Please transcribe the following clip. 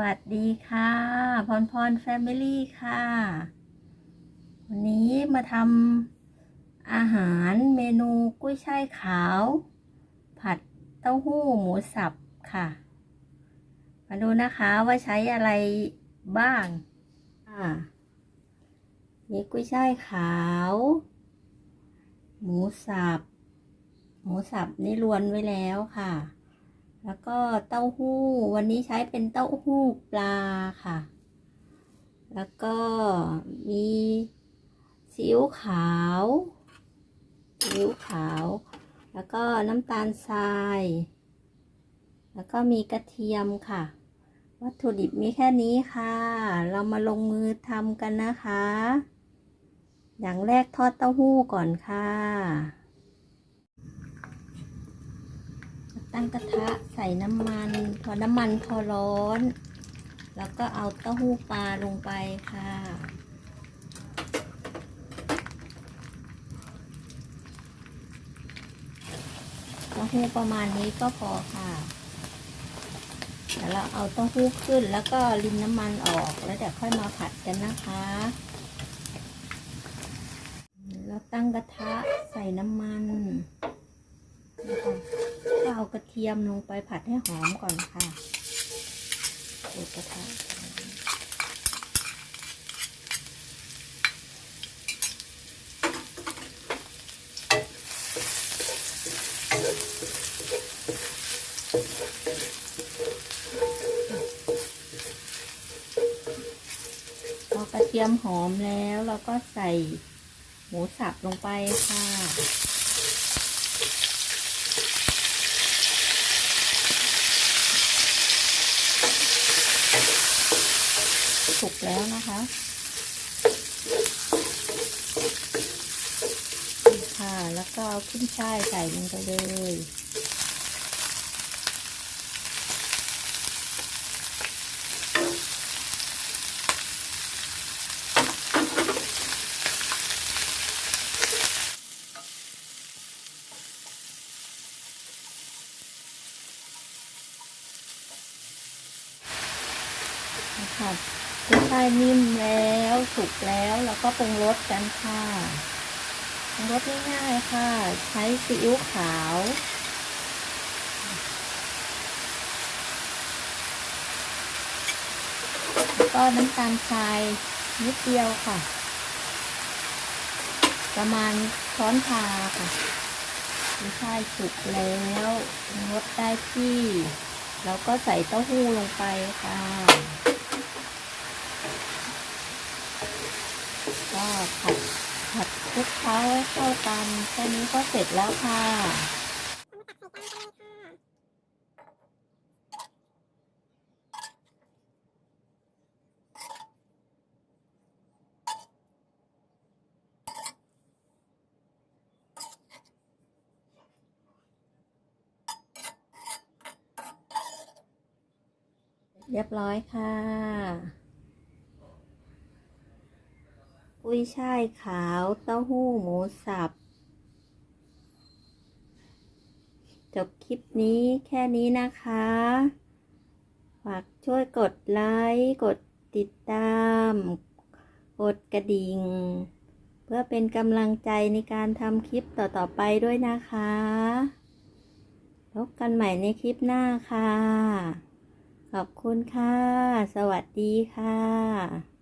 วัสดีค่ะพรพรแฟมิลี่ค่ะ วันนี้มาทำอาหารเมนูกุ้ยช่ายขาว ผัดเต้าหู้หมูสับค่ะ มาดูนะคะว่าใช้อะไรบ้างอ่ามีกุ้ยช่ายขาว หมูสับ หมูสับนี่รวนไว้แล้วค่ะ แล้วก็เต้าหู้ วันนี้ใช้เป็นเต้าหู้ปลาค่ะ แล้วก็มีซีอิ๊วขาวซีอิ๊วขาว แล้วก็น้ำตาลทราย แล้วก็มีกระเทียมค่ะ วัตถุดิบมีแค่นี้ค่ะ เรามาลงมือทำกันนะคะ อย่างแรกทอดเต้าหู้ก่อนค่ะ ตั้งกระทะใส่น้ำมัน พอน้ำมันพอร้อน แล้วก็เอาเต้าหู้ปลาลงไปค่ะเต้าหู้ประมาณนี้ก็พอค่ะเดี๋ยวเราเอาเต้าหู้ขึ้นแล้วก็รินน้ำมันออกแล้วเดี๋ยวค่อยมาผัดกันนะคะแล้วตั้งกระทะใส่น้ำมัน เอากระเทียมลงไปผัดให้หอมก่อนค่ะเปิดกระทะพอกระเทียมหอมแล้วเราก็ใส่หมูสับลงไปค่ะ สุกแล้วนะคะค่ะ แล้วก็เอาขึ้นช่ายใส่ลงไปเลยค่ะ กุ้ยช่ายนิ่มแล้วสุกแล้วเราก็ปรุงรสกันค่ะปรุงรสง่ายๆค่ะ ใช้ซีอิ๊วขาวแล้วก็น้ำตาลทรายนิดเดียวค่ะ ประมาณช้อนชาค่ะกุ้ยช่ายสุกแล้วปรุงรสได้ที่ แล้วก็ใส่เต้าหู้ลงไปค่ะ ก็ผัดผัด คลุกเคล้าให้เข้ากันแค่นี้ก็เสร็จแล้วค่ะเรียบร้อยค่ะ กุ้ยช่ายขาว เต้าหู้หมูสับ จบคลิปนี้แค่นี้นะคะ ฝากช่วยกดไลค์ กดติดตาม กดกระดิ่ง เพื่อเป็นกำลังใจในการทำคลิปต่อ ๆ ไปด้วยนะคะ พบกันใหม่ในคลิปหน้าค่ะ ขอบคุณค่ะ สวัสดีค่ะ